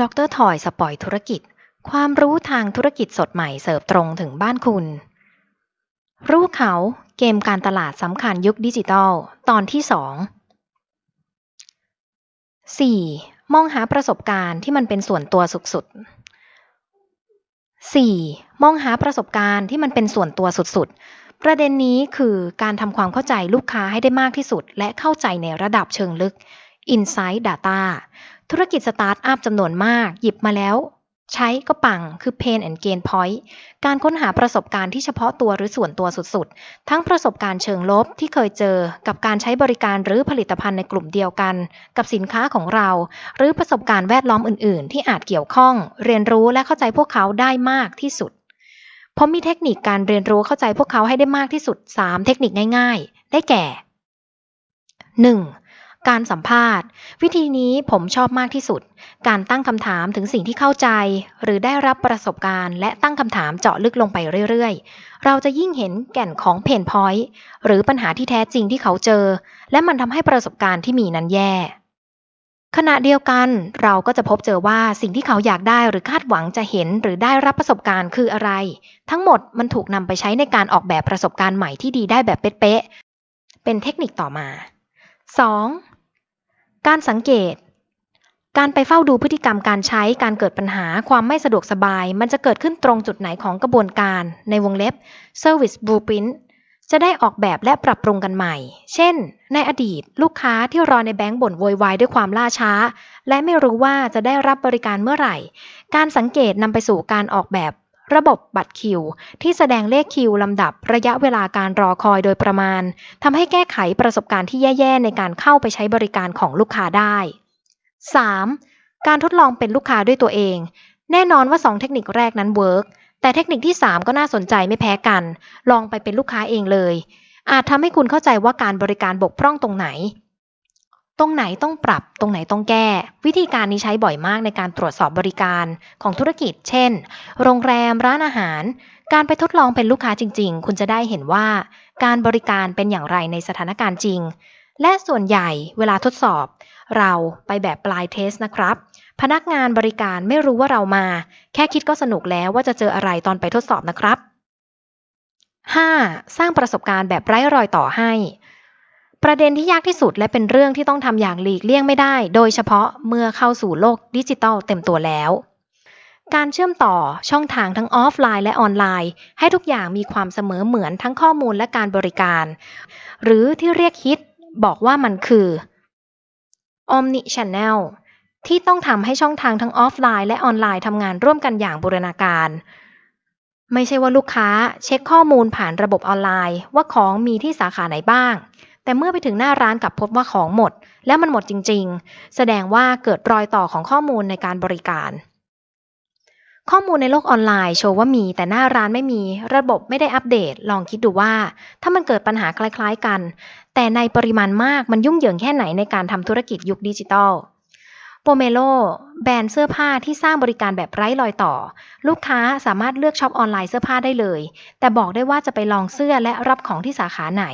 ดรทอยสปอยธุรกิจ ความรู้ทางธุรกิจสดใหม่เสิร์ฟตรงถึงบ้านคุณ รู้เขาเกมการตลาดสำคัญยุคดิจิทัลตอนที่สอง 4. มองหาประสบการณ์ที่มันเป็นส่วนตัวสุดๆ 4. มองหาประสบการณ์ที่มันเป็นส่วนตัวสุดๆ ประเด็นนี้คือการทำความเข้าใจลูกค้าให้ได้มากที่สุด และเข้าใจในระดับเชิงลึก Insight Data ธุรกิจสตาร์ทอัพจำนวนมาก หยิบมาแล้ว ใช้ก็ปังคือ Pain and Gain Point การค้นหาประสบการณ์ที่เฉพาะตัวหรือส่วนตัวสุดๆ ทั้งประสบการณ์เชิงลบที่เคยเจอกับการใช้บริการหรือผลิตภัณฑ์ในกลุ่มเดียวกัน กับสินค้าของเรา หรือประสบการณ์แวดล้อมอื่นๆ ที่อาจเกี่ยวข้อง เรียนรู้และเข้าใจพวกเขาได้มากที่สุดผมมีเทคนิคการเรียนรู้เข้าใจพวกเขาให้ได้มากที่สุด 3 เทคนิคง่าย ๆ ได้แก่ 1. การสัมภาษณ์ วิธีนี้ผมชอบมากที่สุด การตั้งคำถามถึงสิ่งที่เข้าใจ หรือได้รับประสบการณ์ และตั้งคำถามเจาะลึกลงไปเรื่อยๆ เราจะยิ่งเห็นแก่นของเพนพอยต์หรือปัญหาที่แท้จริงที่เขาเจอ และมันทำให้ประสบการณ์ที่มีนั้นแย่ขณะเดียวกันเราก็จะพบเจอว่าสิ่งที่เขาอยากได้หรือคาดหวังจะเห็นหรือได้รับประสบการณ์คืออะไร ทั้งหมดมันถูกนำไปใช้ในการออกแบบประสบการณ์ใหม่ที่ดีได้แบบเป๊ะๆเป็นเทคนิคต่อมา 2. การสังเกต การไปเฝ้าดูพฤติกรรมการใช้การเกิดปัญหาความไม่สะดวกสบาย มันจะเกิดขึ้นตรงจุดไหนของกระบวนการในวงเล็บ Service Blueprint จะได้ออกแบบและปรับปรุงกันใหม่ เช่น ในอดีต ลูกค้าที่รอในแบงก์บ่นโวยวายด้วยความล่าช้า และไม่รู้ว่าจะได้รับบริการเมื่อไหร่ การสังเกตนำไปสู่การออกแบบ ระบบบัตรคิว ที่แสดงเลขคิวลำดับระยะเวลาการรอคอยโดยประมาณทำให้แก้ไขประสบการณ์ที่แย่ๆ ในการเข้าไปใช้บริการของลูกค้าได้ 3. การทดลองเป็นลูกค้าด้วยตัวเอง แน่นอนว่า 2 เทคนิคแรกนั้นเวิร์กแต่เทคนิคที่ 3 ก็น่าสนใจไม่แพ้กัน ลองไปเป็นลูกค้าเองเลย อาจทำให้คุณเข้าใจว่าการบริการบกพร่องตรงไหน ตรงไหนต้องปรับตรงไหนต้องแก้ วิธีการนี้ใช้บ่อยมากในการตรวจสอบบริการของธุรกิจ เช่น โรงแรมร้านอาหาร การไปทดลองเป็นลูกค้าจริง ๆ คุณจะได้เห็นว่า การบริการเป็นอย่างไรในสถานการณ์จริง และส่วนใหญ่เวลาทดสอบ เราไปแบบปลายเทสนะครับ พนักงานบริการไม่รู้ว่าเรามา แค่คิดก็สนุกแล้วว่าจะเจออะไรตอนไปทดสอบนะครับ 5. สร้างประสบการณ์แบบไร้รอยต่อให้ ประเด็นที่ยากที่สุดและเป็นเรื่องที่ต้องทำอย่างหลีกเลี่ยงไม่ได้ โดยเฉพาะเมื่อเข้าสู่โลกดิจิทัลเต็มตัวแล้ว การเชื่อมต่อช่องทางทั้งออฟไลน์และออนไลน์ ให้ทุกอย่างมีความเสมอเหมือนทั้งข้อมูลและการบริการ หรือที่เรียกฮิตบอกว่ามันคือ Omni Channel ที่ต้องทำให้ช่องทางทั้งออฟไลน์และออนไลน์ทำงานร่วมกันอย่างบูรณาการ ไม่ใช่ว่าลูกค้าเช็คข้อมูลผ่านระบบออนไลน์ ว่าของมีที่สาขาไหนบ้าง แต่เมื่อไปถึงหน้าร้านกลับพบว่าของหมด แล้วมันหมดจริง ๆ แสดงว่าเกิดรอยต่อของข้อมูลในการบริการ ข้อมูลในโลกออนไลน์โชว์ว่ามีแต่หน้าร้านไม่มีระบบไม่ได้อัปเดต ลองคิดดูว่า ถ้ามันเกิดปัญหาคล้ายๆกัน แต่ในปริมาณมากมันยุ่งเหยิงแค่ไหนในการทำธุรกิจยุคดิจิทัลโปเมโลแบรนด์เสื้อผ้าที่สร้างบริการแบบไร้รอยต่อ ลูกค้าสามารถเลือกช็อปออนไลน์เสื้อผ้าได้เลย แต่บอกได้ว่าจะไปลองเสื้อและรับของที่สาขาไหน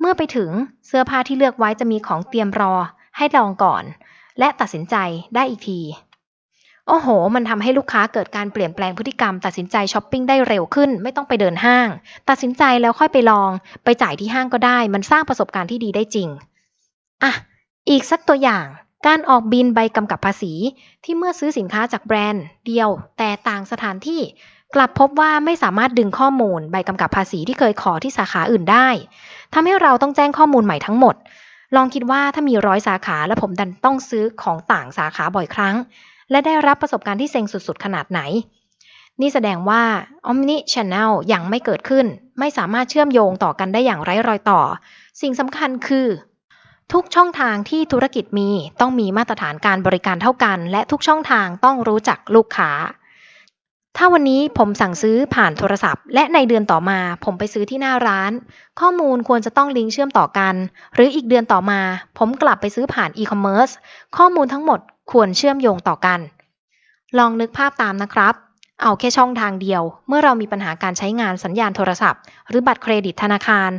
เมื่อไปถึงเสื้อผ้าที่เลือกไว้จะมีของเตรียมรอให้ลองก่อน และตัดสินใจได้อีกที โอ้โห มันทำให้ลูกค้าเกิดการเปลี่ยนแปลงพฤติกรรม ตัดสินใจช้อปปิ้งได้เร็วขึ้น ไม่ต้องไปเดินห้าง ตัดสินใจแล้วค่อยไปลอง ไปจ่ายที่ห้างก็ได้ มันสร้างประสบการณ์ที่ดีได้จริง อะ อีกสักตัวอย่างการออกบินใบกำกับภาษี ที่เมื่อซื้อสินค้าจากแบรนด์เดียว แต่ต่างสถานที่ กลับพบว่าไม่สามารถดึงข้อมูลใบกำกับภาษีที่เคยขอที่สาขาอื่นได้ทำให้เราต้องแจ้งข้อมูลใหม่ทั้งหมด ลองคิดว่าถ้ามีร้อยสาขาและผมดันต้องซื้อของต่างสาขาบ่อยครั้ง และได้รับประสบการณ์ที่เซ็งสุดๆ ขนาดไหน นี่แสดงว่า Omni Channel ยังไม่เกิดขึ้น ไม่สามารถเชื่อมโยงต่อกันได้อย่างไร้รอยต่อ สิ่งสำคัญคือ ทุกช่องทางที่ธุรกิจมีต้องมีมาตรฐานการบริการเท่ากัน และทุกช่องทางต้องรู้จักลูกค้า ถ้าวันนี้ผมสั่งซื้อผ่านโทรศัพท์ และในเดือนต่อมาผมไปซื้อที่หน้าร้าน ข้อมูลควรจะต้องลิงก์เชื่อมต่อกัน หรืออีกเดือนต่อมา ผมกลับไปซื้อผ่านอีคอมเมิร์ซข้อมูลทั้งหมดควรเชื่อมโยงต่อกัน ลองนึกภาพตามนะครับ เอาแค่ช่องทางเดียว เมื่อเรามีปัญหาการใช้งานสัญญาณโทรศัพท์ หรือบัตรเครดิตธนาคาร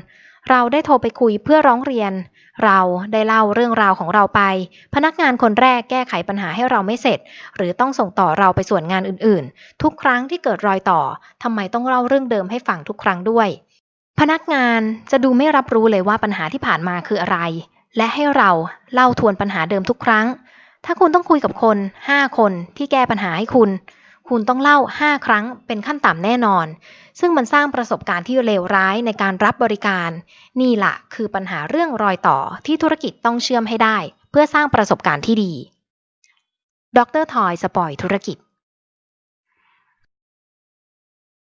เราได้โทรไปคุยเพื่อร้องเรียน เราได้เล่าเรื่องราวของเราไป พนักงานคนแรกแก้ไขปัญหาให้เราไม่เสร็จ หรือต้องส่งต่อเราไปส่วนงานอื่นๆ ทุกครั้งที่เกิดรอยต่อทำไมต้องเล่าเรื่องเดิมให้ฟังทุกครั้งด้วย พนักงานจะดูไม่รับรู้เลยว่าปัญหาที่ผ่านมาคืออะไร และให้เราเล่าทวนปัญหาเดิมทุกครั้ง ถ้าคุณต้องคุยกับคน 5 คนที่แก้ปัญหาให้คุณ คุณต้องเล่า 5 ครั้งเป็นขั้นต่ำแน่นอน ซึ่งมันสร้างประสบการณ์ที่เลวร้ายในการรับบริการ นี่แหละคือปัญหาเรื่องรอยต่อที่ธุรกิจต้องเชื่อมให้ได้ เพื่อสร้างประสบการณ์ที่ดี ดรทอยสปอยธุรกิจ